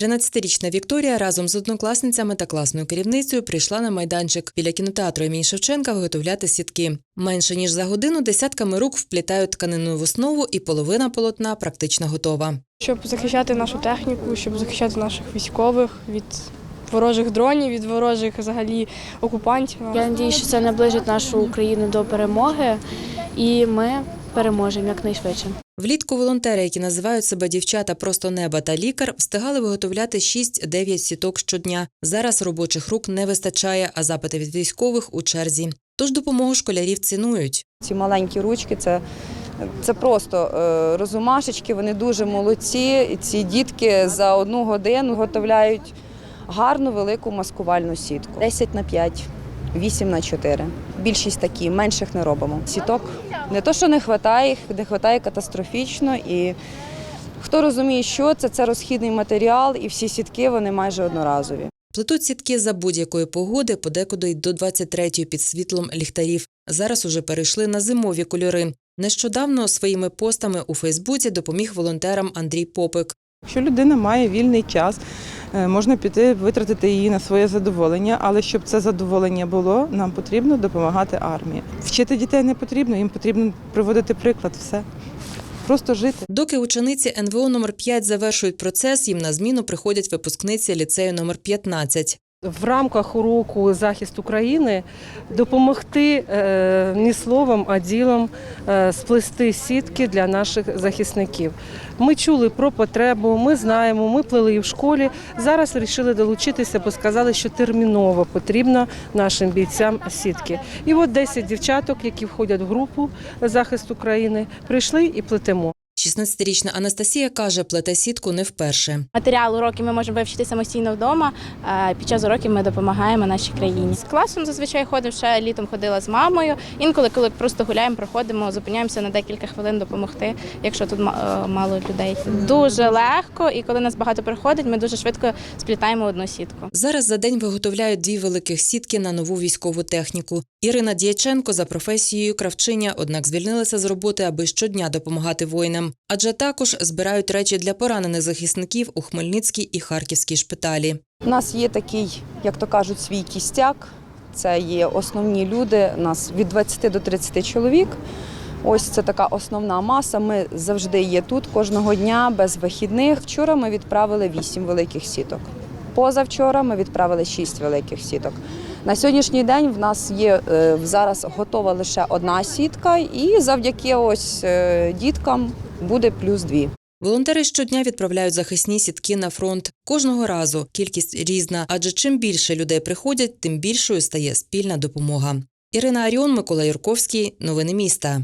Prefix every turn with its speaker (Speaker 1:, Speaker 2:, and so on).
Speaker 1: 13-річна Вікторія разом з однокласницями та класною керівницею прийшла на майданчик біля кінотеатру імені Шевченка виготовляти сітки. Менше ніж за годину десятками рук вплітають тканину в основу, і половина полотна практично готова.
Speaker 2: щоб захищати нашу техніку, щоб захищати наших військових від ворожих дронів, від ворожих взагалі окупантів.
Speaker 3: Я надію, що це наближить нашу Україну до перемоги, і ми переможемо якнайшвидше.
Speaker 1: Влітку волонтери, які називають себе дівчата просто неба та лікар, встигали виготовляти 6-9 сіток щодня. Зараз робочих рук не вистачає, а запити від військових у черзі. Тож допомогу школярів цінують.
Speaker 4: Ці маленькі ручки це, це просто е, розумашечки, вони дуже молодці. І ці дітки за одну годину готовляють гарну велику маскувальну сітку. 10 на 5, 8 на 4. Більшість такі, менших не робимо. Сіток не то, що не вистачає, їх не вистачає катастрофічно. І хто розуміє, що це, це розхідний матеріал, і всі сітки вони майже одноразові.
Speaker 1: Плетуть сітки за будь-якої погоди, подекуди й до 23-ї під світлом ліхтарів. Зараз уже перейшли на зимові кольори. Нещодавно своїми постами у Фейсбуці допоміг волонтерам Андрій Попик.
Speaker 5: Якщо людина має вільний час, можна піти витратити її на своє задоволення, але щоб це задоволення було, нам потрібно допомагати армії. Вчити дітей не потрібно, їм потрібно приводити приклад. Все просто жити.
Speaker 1: Доки учениці НВО номер 5 завершують процес, їм на зміну приходять випускниці ліцею номер 15.
Speaker 6: В рамках уроку захист України допомогти не словом, а ділом е, сплести сітки для наших захисників. Ми чули про потребу, ми знаємо, ми плели і в школі. Зараз вирішили долучитися, бо сказали, що терміново потрібно нашим бійцям сітки. І от 10 дівчаток, які входять в групу захист України, прийшли і плетемо.
Speaker 1: 16-річна Анастасія каже, плете сітку не вперше.
Speaker 3: Матеріал уроків ми можемо вивчити самостійно вдома. Під час уроків ми допомагаємо нашій країні. З класом зазвичай ходимо, ще літом ходила з мамою. Інколи, коли просто гуляємо, проходимо, зупиняємося на декілька хвилин допомогти, якщо тут е, мало людей. Дуже легко, і коли нас багато приходить, ми дуже швидко сплітаємо одну сітку.
Speaker 1: Зараз за день виготовляють дві великих сітки на нову військову техніку. Ірина Діяченко за професією кравчиня, однак звільнилася з роботи, аби щодня допомагати воїнам. Адже також збирають речі для поранених захисників у Хмельницькій і Харківській шпиталі.
Speaker 4: У нас є такий, як то кажуть, свій кістяк. Це є основні люди. У нас від 20 до 30 чоловік. Ось це така основна маса. Ми завжди є тут кожного дня без вихідних. Вчора ми відправили 8 великих сіток. Позавчора ми відправили 6 великих сіток. На сьогоднішній день в нас є е, зараз готова лише одна сітка, і завдяки ось е, діткам буде плюс дві.
Speaker 1: Волонтери щодня відправляють захисні сітки на фронт. Кожного разу кількість різна, адже чим більше людей приходять, тим більшою стає спільна допомога. Ірина Аріон, Микола Юрковський. Новини міста.